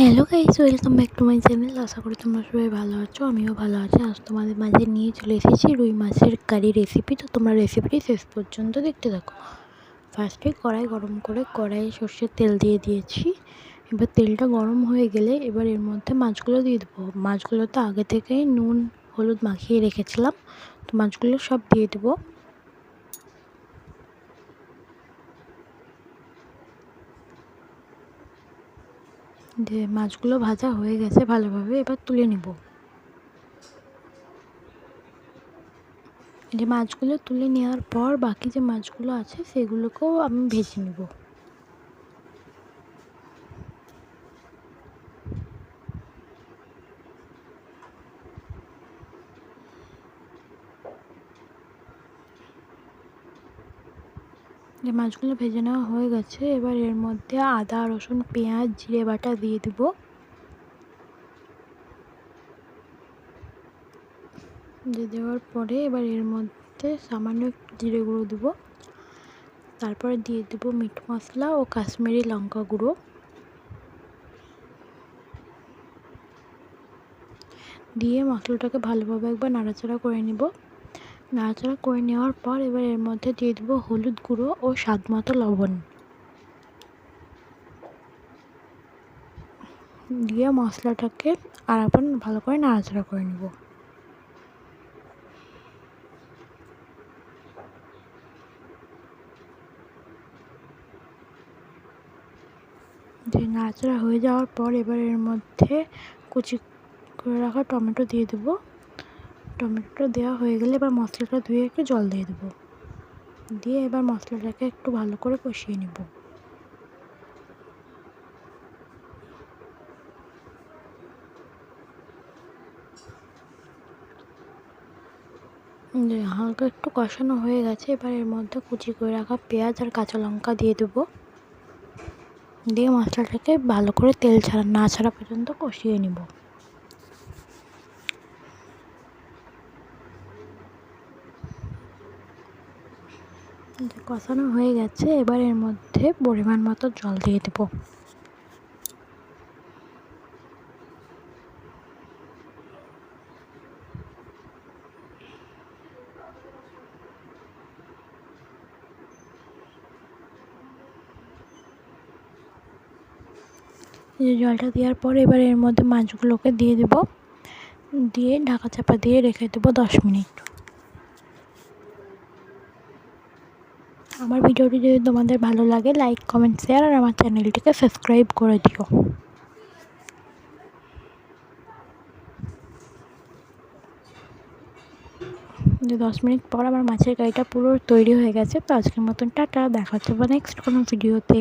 Hello guys welcome back to my channel আশা করি তোমরা সবাই ভালো আছো, আমিও ভালো আছি। আজ তোমাদের মাঝে নিয়ে চলে এসেছি রুই মাছের কারি রেসিপি তো তোমরা রেসিপিটি শেষ পর্যন্ত দেখতে থাকো। ফার্স্টে কড়াই গরম করে কড়াইয়ে সর্ষের তেল দিয়ে দিয়েছি। এবার তেলটা গরম হয়ে গেলে এবার এর মধ্যে মাছগুলো দিয়ে দেবো। মাছগুলো তো আগে থেকেই নুন, হলুদ মাখিয়ে রেখেছিলাম। তো মাছগুলো সব দিয়ে দেবো। যে মাছগুলো ভাজা হয়ে গেছে ভালোভাবে এবার তুলে নিব। যে মাছগুলো তুলে নেওয়ার পর বাকি যে মাছগুলো আছে সেগুলোকেও আমি ভেজে নেব। যে মাছগুলো ভেজে নেওয়া হয়ে গেছে, এবার এর মধ্যে আদা, রসুন, পেঁয়াজ, জিরে বাটা দিয়ে দিব। দিয়ে দেওয়ার পরে এবার এর মধ্যে সামান্য জিরে গুঁড়ো দেব। তারপরে দিয়ে দেব মিট মশলা ও কাশ্মীরি লঙ্কা গুঁড়ো। দিয়ে মশলাটাকে ভালোভাবে একবার নাড়াচাড়া করে নেব। নাড়াচাড়া করে নেওয়ার পর এবার এর মধ্যে দিয়ে দেবো হলুদ গুঁড়ো ও স্বাদ মতো লবণ। দিয়ে মশলাটাকে আর এখন ভালো করে নাড়াচাড়া করে নেব। যে নাড়াচাড়া হয়ে যাওয়ার পর এবার এর মধ্যে কুচি করে রাখা টমেটো দিয়ে দেবো। টমেটোটা দেওয়া হয়ে গেলে এবার মশলাটা ধুয়ে একটু জল দিয়ে দেবো। দিয়ে এবার মশলাটাকে একটু ভালো করে কষিয়ে নেব। হালকা একটু কষানো হয়ে গেছে, এবার এর মধ্যে কুচি করে রাখা পেঁয়াজ আর কাঁচা লঙ্কা দিয়ে দেবো। দিয়ে মশলাটাকে ভালো করে তেল ছাড়া না ছাড়া পর্যন্ত কষিয়ে নেব। কষানো হয়ে গেছে, এবার এর মধ্যে পরিমাণ মতো জল দিয়ে দেবো। জলটা দেওয়ার পর এবার এর মধ্যে মাছগুলোকে দিয়ে দেব। দিয়ে ঢাকা চাপা দিয়ে রেখে দেবো দশ মিনিট। আমার ভিডিওটি যদি তোমাদের ভালো লাগে লাইক কমেন্ট শেয়ার আর আমার চ্যানেলটিকে সাবস্ক্রাইব করে দিও। দশ মিনিট পর আমার মাছের গাড়িটা পুরো তৈরি হয়ে গেছে, তো আজকের মতন টাটা, দেখা হচ্ছে বা নেক্সট কোনো ভিডিওতে